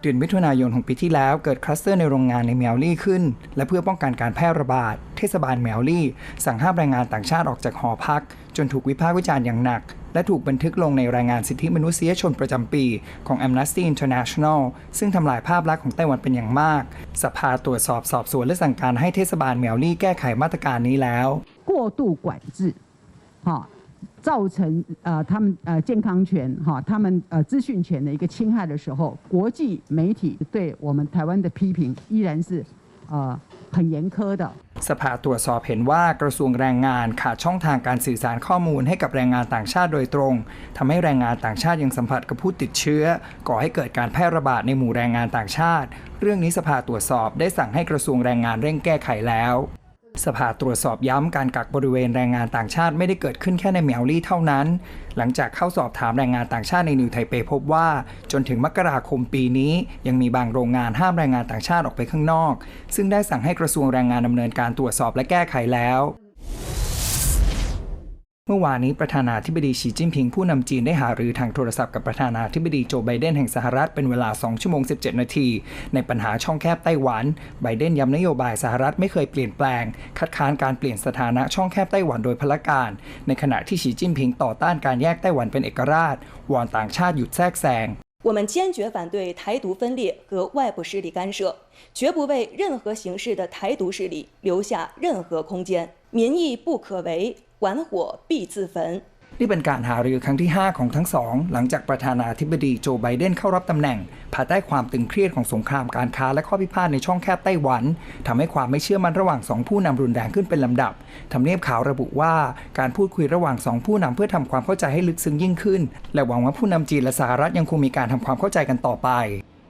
เดือนมิถุนายนของปีที่แล้วเกิดคลัสเตอร์ในโรงงานในเมียวลี่ขึ้น และเพื่อป้องกันการแพร่ระบาด เทศบาลเมียวลี่ สั่งห้ามแรงงานต่างชาติออกจากหอพัก จนถูกวิพากษ์วิจารณ์อย่างหนัก และถูกบันทึกลงในรายงานสิทธิมนุษยชนประจำปีของ Amnesty International ซึ่งทำลายภาพลักษณ์ของไต้หวันเป็นอย่างมาก สภาตรวจสอบสอบสวนและสั่งการให้เทศบาลเมียวลี่แก้ไขมาตรการนี้แล้ว 过度管制，哈、 造成呃他们呃健康权哈、他们呃资讯权的一个侵害的时候，国际媒体对我们台湾的批评依然是呃很严苛的。 สภาตรวจสอบเห็นว่ากระทรวงแรงงานขาดช่องทางการสื่อสารข้อมูลให้กับแรงงานต่างชาติโดยตรงทำให้แรงงานต่างชาติยังสัมผัสกับผู้ติดเชื้อ ก่อให้เกิดการแพร่ระบาดในหมู่แรงงานต่างชาติ เรื่องนี้สภาตรวจสอบได้สั่งให้กระทรวงแรงงานเร่งแก้ไขแล้ว สภาตรวจสอบย้ำการกักบริเวณแรงงานต่างชาติไม่ได้เกิดขึ้นแค่ในเมียวลี่เท่านั้น หลังจากเข้าสอบถามแรงงานต่างชาติในนิวไทเปพบว่า จนถึงมกราคมปีนี้ ยังมีบางโรงงานห้ามแรงงานต่างชาติออกไปข้างนอก ซึ่งได้สั่งให้กระทรวงแรงงานดำเนินการตรวจสอบและแก้ไขแล้ว เมื่อวานนี้ประธานาธิบดีฉีจิ้นผิงผู้นำจีนได้หารือทางโทรศัพท์กับประธานาธิบดีโจไบเดนแห่งสหรัฐเป็นเวลา 2 ชั่วโมง 17 นาที ในปัญหาช่องแคบไต้หวัน ไบเดนย้ำนโยบายสหรัฐไม่เคยเปลี่ยนแปลง คัดค้านการเปลี่ยนสถานะช่องแคบไต้หวันโดยพลการ ในขณะที่ฉีจิ้นผิงต่อต้านการแยกไต้หวันเป็นเอกราช วอนต่างชาติหยุดแทรกแซง 我们坚决反对台独分裂和外部势力干涉，绝不为任何形式的台独势力留下任何空间。民意不可违，玩火必自焚。 นี่เป็นการหารือครั้งที่ 5 ของทั้งสองหลังจากประธานาธิบดีโจไบเดนเข้ารับตำแหน่ง ภายใต้ความตึงเครียดของสงครามการค้าและข้อพิพาทในช่องแคบไต้หวันทำให้ความไม่เชื่อมั่นระหว่างสองผู้นำรุนแรงขึ้นเป็นลำดับทำเนียบข่าวระบุว่าการพูดคุยระหว่างสองผู้นำเพื่อทำความเข้าใจให้ลึกซึ้งยิ่งขึ้น และหวังว่าผู้นำจีนและสหรัฐยังคงมีการทำความเข้าใจกันต่อไป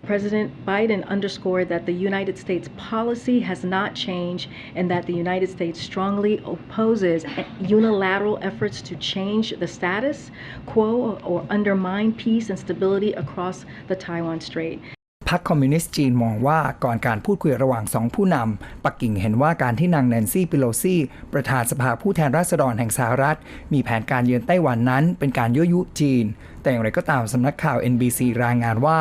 President Biden underscored that the United States policy has not changed and that the United States strongly opposes unilateral efforts to change the status quo or undermine peace and stability across the Taiwan Strait. พรรคคอมมิวนิสต์จีนมองว่าก่อนการพูดคุยระหว่างสองผู้นำ ปักกิ่งเห็นว่าการที่นางแนนซี่ปิโลซี่ ประธานสภาผู้แทนราษฎรแห่งสหรัฐ มีแผนการเยือนไต้หวันนั้น เป็นการยั่วยุจีน แต่อย่างไรก็ตามสำนักข่าว NBC รายงานว่า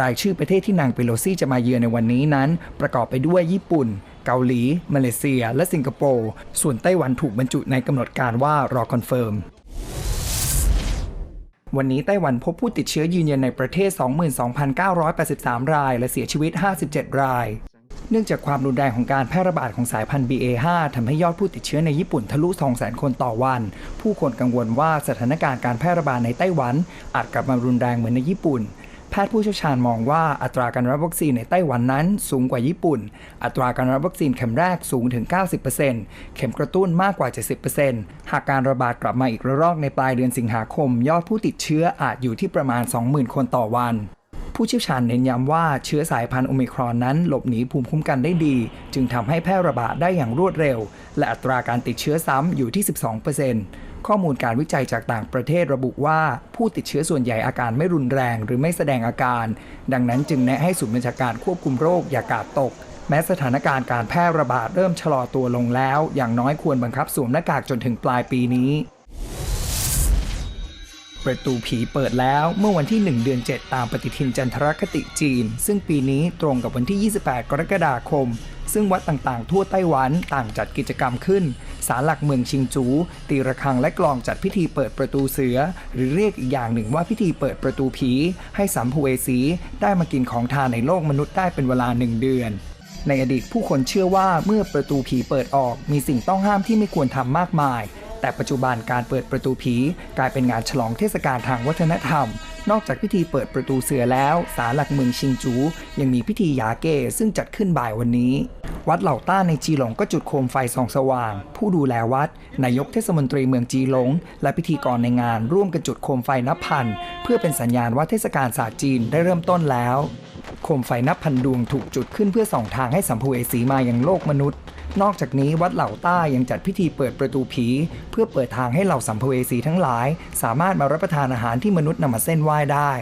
รายชื่อประเทศที่นางปิโลซี่จะมาเยือนในวันนี้นั้น ประกอบไปด้วยญี่ปุ่นเกาหลี มาเลเซีย และสิงคโปร์ ส่วนไต้หวันถูกบรรจุในกำหนดการว่ารอคอนเฟิร์ม วันนี้ไต้หวันพบผู้ติดเชื้อยืนยันในประเทศ 22,983 ราย และเสียชีวิต 57 ราย เนื่องจากความรุนแรงของการแพร่ระบาดของสายพันธุ์ BA5 ทำให้ยอดผู้ติดเชื้อในญี่ปุ่นทะลุ 200,000 คนต่อวัน ผู้คนกังวลว่าสถานการณ์การแพร่ระบาดในไต้หวันอาจกลับมารุนแรงเหมือนในญี่ปุ่น แพทย์ผู้เชี่ยวชาญมองว่าอัตราการรับวัคซีนในไต้หวันนั้นสูงกว่าญี่ปุ่น อัตราการรับวัคซีนเข็มแรกสูงถึง 90%เข็มกระตุ้นมากกว่า 70%หากการระบาดกลับมาอีกระลอกในปลายเดือนสิงหาคม ยอดผู้ติดเชื้ออาจอยู่ที่ประมาณ 20,000 คนต่อวัน ผู้เชี่ยวชาญเน้นย้ำว่าเชื้อสายพันธุ์โอมิครอนนั้นหลบหนีภูมิคุ้มกันได้ดี จึงทำให้แพร่ระบาดได้อย่างรวดเร็ว และอัตราการติดเชื้อซ้ำอยู่ที่ 12%ข้อมูลการวิจัยจากต่างประเทศระบุว่าผู้ติดเชื้อส่วนใหญ่อาการไม่รุนแรง หรือไม่แสดงอาการ ดังนั้นจึงแนะให้ศูนย์บัญชาการควบคุมโรคอย่ากาดตกแม้สถานการณ์การแพร่ระบาดเริ่มชะลอตัวลงแล้ว อย่างน้อยควรบังคับสวมหน้ากากจนถึงปลายปีนี้ ประตูผีเปิดแล้วเมื่อวันที่ 1 เดือน 7 ตามปฏิทินจันทรคติจีน ซึ่งปีนี้ตรงกับวันที่ 28 กรกฎาคม ซึ่งวัดต่างๆ ทั่วไต้หวันต่างจัดกิจกรรมขึ้น ศาลหลักเมืองชิงจู ตีระฆังและกลองจัดพิธีเปิดประตูเสือ หรือเรียกอีกอย่างหนึ่งว่าพิธีเปิดประตูผี ให้สัมภเวสีได้มากินของทานในโลกมนุษย์ได้เป็นเวลาหนึ่งเดือนในอดีตผู้คนเชื่อว่าเมื่อประตูผีเปิดออก มีสิ่งต้องห้ามที่ไม่ควรทำมากมาย แต่ปัจจุบันการเปิดประตูผีกลายเป็นงานฉลองเทศกาลทางวัฒนธรรม นอกจากพิธีเปิดประตูเสือแล้ว ศาลหลักเมืองชิงจู ยังมีพิธียาเกซึ่งจัดขึ้นบ่ายวันนี้ วัดเหล่าต้าในจีหลงก็จุดโคมไฟส่องสว่าง ผู้ดูแลวัด นายกเทศมนตรีเมืองจีหลง และพิธีกรในงานร่วมกันจุดโคมไฟนับพัน เพื่อเป็นสัญญาณว่าเทศกาลศาสตร์จีนได้เริ่มต้นแล้ว โคมไฟนับพันดวงถูกจุดขึ้นเพื่อส่องทางให้สัมภเวสีมายังโลกมนุษย์ นอกจากนี้วัดเหล่าต้ายังจัดพิธีเปิดประตูผี เพื่อเปิดทางให้เหล่าสัมภเวสีทั้งหลาย สามารถมารับประทานอาหารที่มนุษย์นำมาเส้นไหว้ได้